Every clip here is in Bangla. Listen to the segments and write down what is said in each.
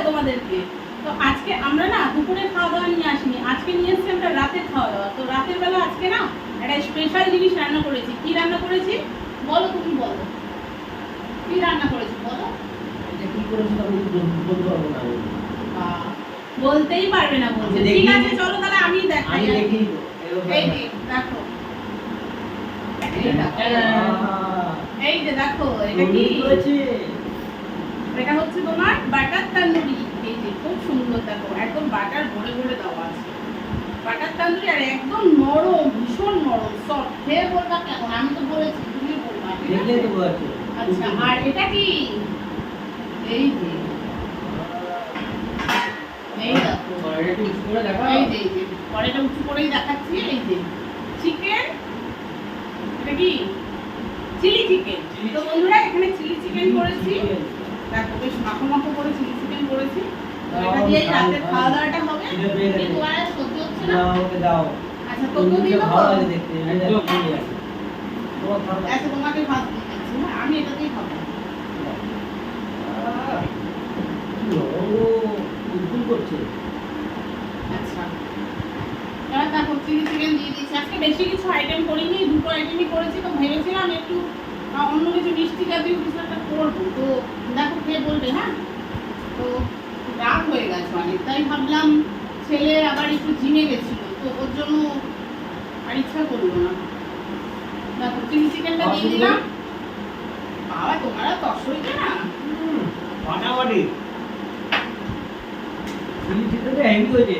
হয় তোমাদেরকে। তো আজকে আমরা না দুপুরে খাওয়া দাওয়া নিয়ে আসিনি। আজকে নিয়ে এসেছি আমরা রাতের খাওয়া দাওয়া তো রাতের বেলা আজকে না একটা স্পেশাল জিনিস রান্না করেছি। কি রান্না করেছি? বলো তুমি বলো। কি রান্না করেছি বলো? বলতেই পারবে না বলছে। ঠিক আছে চলো তাহলে আমি দেখাই। দেখি। এরকম- এই দেখো। যে দেখো এটা কি। এটা হচ্ছে তোমার বাটার তান্দুরি এই যে খুব সুন্দর দেখো একদম বাটার ভরে ভরে দেওয়া আছে। বাটার তান্দুরি আর একদম নরম ভীষণ নরম সফট খেয়ে বলবা কেমন? আমি তো বলেছি তুমি বলবা। আচ্ছা আর এটা কি? এই যে। এই দেখো। এই যে কড়াইটা উঁচু করেই দেখাচ্ছি এই যে। চিকেন এটা কি? চিলি চিকেন তো বন্ধুরা এখানে চিলি চিকেন করেছি। মাখো মাখো করেছি এটা দিয়েই দাও, খাওয়া দাওয়াটা হবে খিদে পেয়ে গেছে। কিন্তু আর সহ্য হচ্ছে না দাও, দাও। আচ্ছা তোকে দিয়ে দেবো ভালো লাগে দেখতে, একদম। তন্দুরি আছে। তোমার ভালো লাগে? আচ্ছা তোমাকে ভাত দিচ্ছি হ্যাঁ আমি এটাতেই খাব আহ, কি করছে। আচ্ছা এবার দেখো চিলি চিকেন দিয়ে দিচ্ছি আজকে বেশি কিছু আইটেম করিনি দুটো আইটেমই করেছি তো ভেবেছিলাম একটু অন্য কিছু মিষ্টি জাতীয় কিছু একটা করব। তো দেখো কে বলবে হ্যাঁ তো রাত হয়ে গেছে অনেক। তাই ভাবলাম ছেলে আবার একটু জিমে গেছিল তো ওর জন্য আর ইচ্ছা করল না। দেখো চিলি চিকেনটা দিয়ে দিলাম। বাবা তোমারা তসইবে না? হুম, ফাটাফাটি। চিলি চিকেনটা হেভি হয়েছে।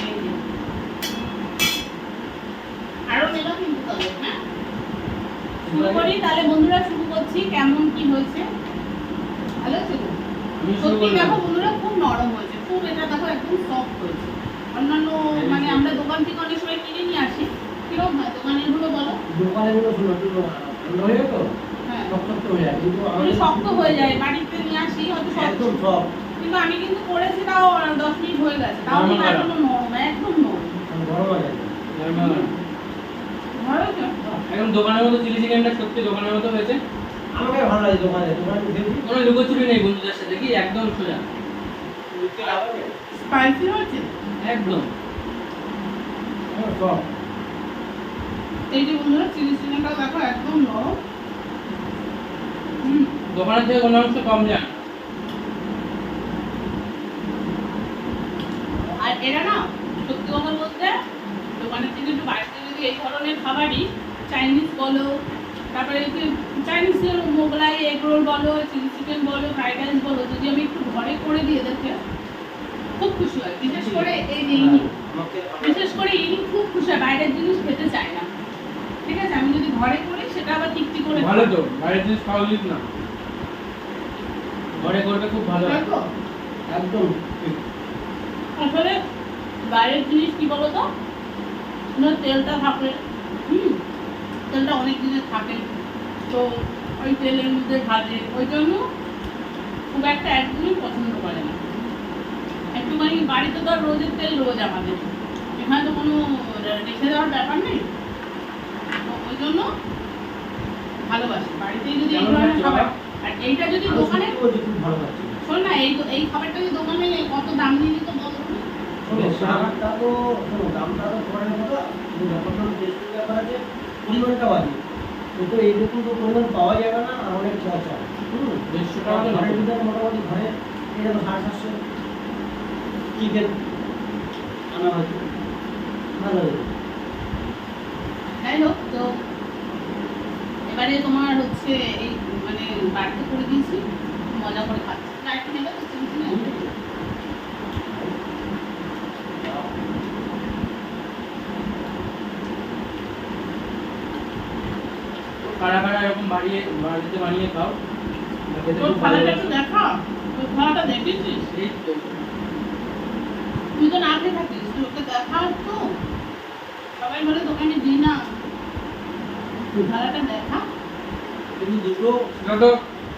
এই যে। আরও নেবা কিন্তু তবে হ্যাঁ শুরু করি তাহলে বন্ধুরা শুরু করছি কেমন কি হয়েছে? ভালো ছিল? সত্যি দেখো বন্ধুরা খুব নরম হয়েছে খুব এটা দেখো একদম সফট হয়েছে। অন্যান্য মানে আমরা দোকান থেকে অনেক সময় কিনে নিয়ে আসি কীরকম হয় দোকানেরগুলো বলো? দোকানে গুলো শোনো, ঠান্ডা হয়ে তো, হ্যাঁ। শক্ত হয়ে যায়। কিন্তু শক্ত হয়ে যায় বাড়িতে নিয়ে আসি হয়তো শক্ত। একদম কিন্তু আমি কিন্তু করেছি তাও দশ মিনিট হয়ে গেছে তাও এখনও নরম একদম নরম। গরম। ভালো হয়েছে? একদম দোকানের মতো চিলি চিকেনটা সত্যি দোকানের মতো হয়েছে। আমাকে ভালো লাগে দোকানে কোনো লুকোচুরি নেই বন্ধুদের সাথে কি একদম সোজা। স্পাইসি হয়েছে? একদম। এই যে বন্ধুরা চিলি চিকেনটা দেখো একদম নরম দোকানের থেকে কোনো অংশ কম যায় না। আর এরা না সত্যি কথা বলতে দোকানের থেকে একটু যদি এই ধরনের খাবারই চাইনিজ বলো তারপরে চাইনিজের মোগলাই এগ রোল বলো চিলি চিকেন বলো ফ্রাইড রাইস বলো যদি আমি একটু ঘরে করে দিয়ে দেখে খুব খুশি হয়। বিশেষ করে এই যে ইনি। বিশেষ করে ইনি খুব খুশি হয় বাইরের জিনিস খেতে চায় না। ঠিক আছে? আমি যদি ঘরে করি সেটা আবার ঠিকটি করে ভালো তো বাইরের জিনিস খাওয়া উচিত না। ঘরে করবে খুব ভালো হয়। দেখো। একদম। ঠিক। আসলে বাইরের জিনিস কি বলো তো তেলটা থাকে হুম তেলটা অনেক দিনের থাকে। তো ওই তেলের মধ্যে ভাজে। ওই জন্য খুব একটা একদমই পছন্দ করে না। একটুখানি বাড়িতে তো আর রোজের তেল রোজ আমাদের। এখানে তো কোনো রেখে দেওয়ার ব্যাপার নেই। তো ওই জন্য ভালোবাসি। বাড়িতেই যদি এই ধরনের খাবার আর এইটা যদি দোকানে শোন না এই এই খাবারটা যদি দোকানে কত দাম নিয়ে নিত বলো দামটা তো দামটা তো কথা কিন্তু ব্যাপারটা টেস্টের ব্যাপার আছে পরিমাণটা বাজে। কিন্তু এইরকম তো পরিমাণ পাওয়া যাবে না আর অনেক খরচা হুম দেড়শো টাকা তো ঘরের ভিতরে মোটামুটি ঘরে দেখো সাড়ে সাতশো। চিকেন আনা হয়েছে। ভালো হয়েছে তো এবারে তোমার হচ্ছে এই মানে বাড়িতে করে দিয়েছি মজা করে খাচ্ছি। নেবে? তো কারা কারা এরকম বাড়িয়ে বাড়িতে বানিয়ে খাও। তোর থালাটা একটু দেখা। তোর থালাটা দেখেছিস? তুই তো না খেয়ে থাকিস তুই ওকে দেখা তো সবাই বলে দোকানে দিই না। তুই থালাটা দেখা। কিন্তু দুটো সেটা তো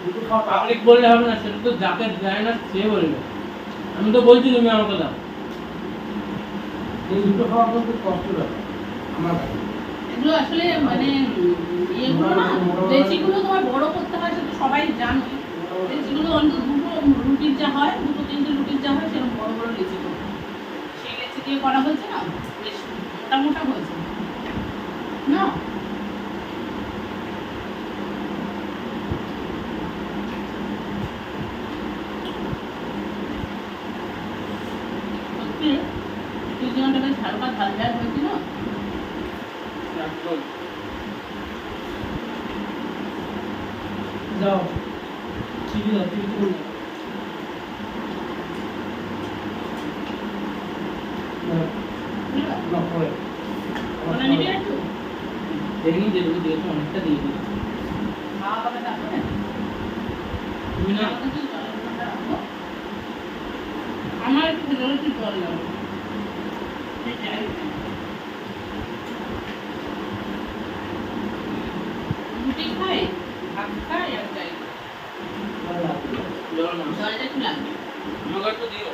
দুটো খাওয়া পাবলিক বললে হবে না সেটা তো যাকে দেয় না সে বলবে। আমি তো বলছি তুমি আমাকে দাও এই দুটো খাওয়া কিন্তু কষ্ট ব্যাপার আমার কাছে। এগুলো আসলে মানে ইয়েগুলো না লেচিগুলো তোমার বড় করতে হয় সেটা সবাই জানো। লেচিগুলো অন্তত দুটো রুটির যা হয়, দুটো তিনটে রুটির যা হয় সেরকম বড় বড় লিচি সেই লেচি দিয়ে করা হয়েছে না? বেশ মোটা মোটা হয়েছে। না সত্যি সুজিমাটা বেশ হালকা ঝাল ঝাল হয়েছিল একদম যাও চিঠি দাও চিঠি করুন না পরে ওটা নিবি একটু দেখি যেটুকু দিয়েছ অনেকটা দিয়ে তুমি না? রাখো। আমার একটু ভেতরে একটু জল লাগবে রুটি খাই ভাত খাই আর যাই লাগবে জল না। জলটা একটু লাগবে। আমাকে একটু দিও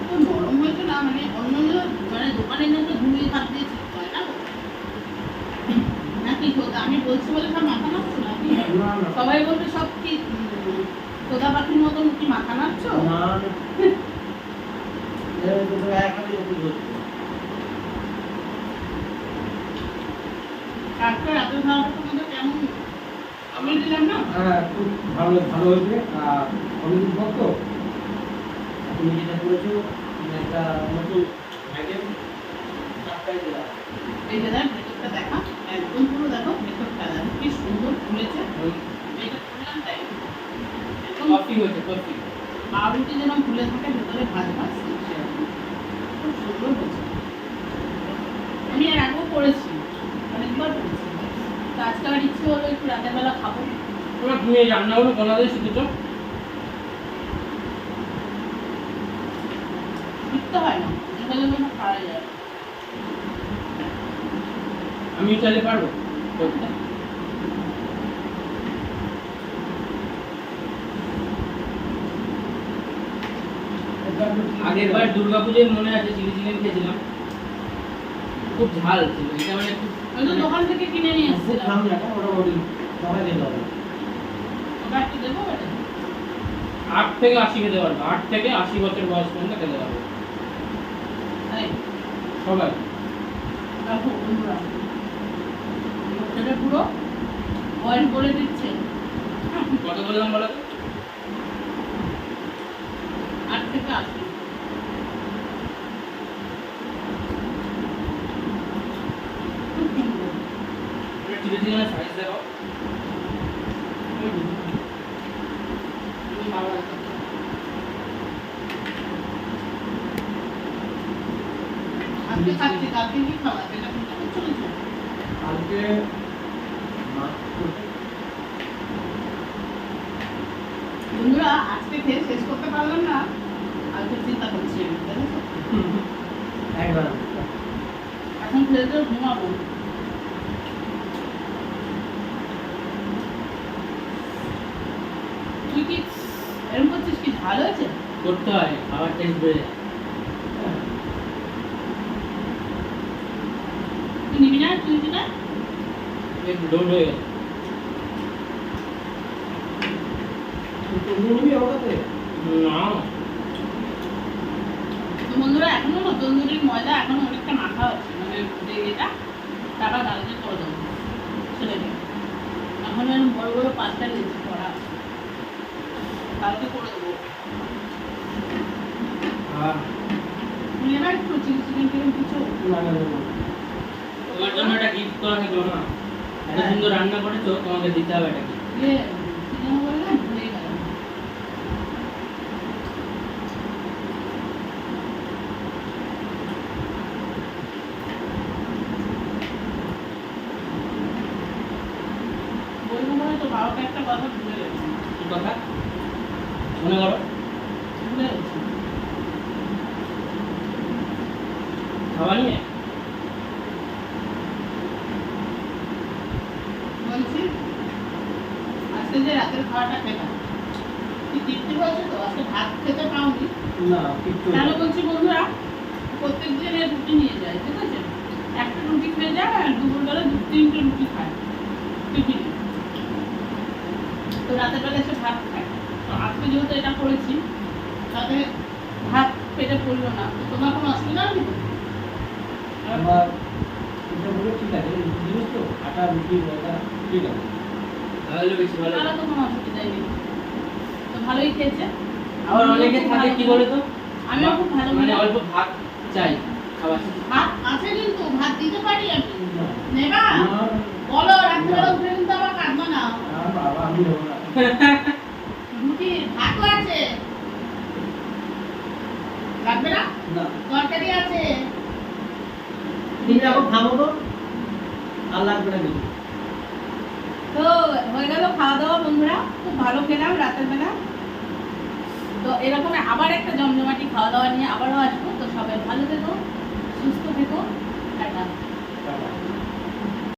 তো নরম হয়েছে না মানে অন্য অন্য মানে দোকানের ধুয়ে ভাত দিয়ে ঠিক হয় না নাকি আমি বলছি বলে সব মাথা নাড়ছো নাকি? সবাই বলবে সব কি খোদা পাখির মতন কি মাথা নাড়ছো? না না। এর তো এক হাতে ওষুধ হচ্ছে আজকে রাতের খাওয়াটা তোমাদের কেমন? আমি দিলাম না? হ্যাঁ খুব ভালো ভালো হয়েছে। আর অনেকদিন পর তো। তুমি যেটা করেছ একটা নতুন আইটেম চারটাই দিলাম এই যে দেখ ভেতরটা দেখা একদম পুরো দেখো ভেতরটা দেখো কি সুন্দর ফুলেছে এটা খুললাম তাই? একদম কফি হয়েছে কফি পাউরুটি যেরকম ফুলে থাকে ভেতরে ভাজ ভাজ খুব সুন্দর হয়েছে। আমি এর আগেও করেছি অনেকবার করেছি। তো আজকে আমার ইচ্ছে হলো একটু রাতের বেলা খাব। তোমার তুমি এই রান্নাগুলো কোনাদের শিখেছো শিখতে হয় না এখানে মনে পারা যায়। আমি চাইলে পারব করতে। আগের বার দুর্গাপুজোয় মনে আছে চিলি চিকেন খেয়েছিলাম। খুব ঝাল ছিল এটা মানে আমি তো দোকান থেকে কিনে নিয়ে এসেছিলাম। মোটামুটি সবাই খেতে হবে। আট থেকে আশি খেতে পারব আট থেকে আশি বছর বয়স পর্যন্ত খেতে পারব। সবাই। দেখো লোকটাকে পুরো বয়স বলে দিচ্ছে। কত বললাম বলো আট থেকে আশি সুন্দর তুমি সাইজ দেখো আমি ভালো লাগছে। আজকে খাচ্ছি কালকে কি খাওয়া এটা কিন্তু খুব চলেছে কালকে মাছ করতে বন্ধুরা আজকে খেয়ে শেষ করতে পারলাম না। আজকে চিন্তা করছি? একবার। এখন খেয়ে ঘুমাবো। তুই কি এরকম করছিস কি? ঝাল হয়েছে করতে হয় খাবার টেস্ট বেড়ে যায় তুই নিবি না তুই নিবি না একটু ডোল হয়ে গেছে তুমি নিবি ওটাতে না তো বন্ধুরা এখনও না তন্দুরির ময়দা এখনও অনেকটা মাখা আছে মানে এটা তারপর কালকে করে দেবো। ছেলে এখন এরকম বড় বড় পাঁচটা লেচি করা আছে কালকে করে দেবো। আর? এবার একটু চিলি চিকেন টিকেন কিছু তোমার জন্য একটা গিফট করা থাকল না। এত সুন্দর রান্না করেছ তোমাকে দিতে হবে এটা বাবাকে একটা কথা কি মনে করো। খাওয়া নিয়ে বলছি আজকে যে রাতের খাওয়াটা খেলাম কি তৃপ্তি হয়েছে তো আজকে ভাত খেতে পাওনি না কিচ্ছু না তাহলে বলছি বন্ধুরা প্রত্যেক দিনের রুটি নিয়ে যায় ঠিক আছে একটা রুটি খেয়ে যায় আর দুপুরবেলা দু তিনটে রুটি খায়? টিফিনে তো রাতের বেলা এসে ভাত খায়। তো আজকে যেহেতু এটা করেছি তাতে ভাত পেটে পড়ল না। তো তোমার কোনো অসুবিধা তো? আমার ঠিক আছে জিনিস তো আটা রুটি ময়দা ঠিক আছে। তাহলে বেশি ভালো। তাহলে তো কোনো অসুবিধাই নেই। তো ভালোই খেয়েছে। আবার অনেকে থাকে কি বলে তো আমিও খুব ভালো মানে অল্প ভাত চাই খাবার। ভাত আছে কিন্তু ভাত দিতে পারি আমি। না, নেবা? বলো রাত্রিবেলা উঠে কিন্তু আবার কাঁদবো না। না, বাবা আমি নেব না। রুটি ভাতও আছে। লাগবে না? না। তরকারি আছে। তুমি এখন থামো তো। আর লাগবে না কিছু। তো হয়ে গেল খাওয়া দাওয়া বন্ধুরা। খুব ভালো খেলাম রাতের বেলা। তো এরকম আবার একটা জমজমাটি খাওয়া দাওয়া নিয়ে আবারও আসব। তো সবাই ভালো থেকো সুস্থ থেকো টাটা। Bye-bye.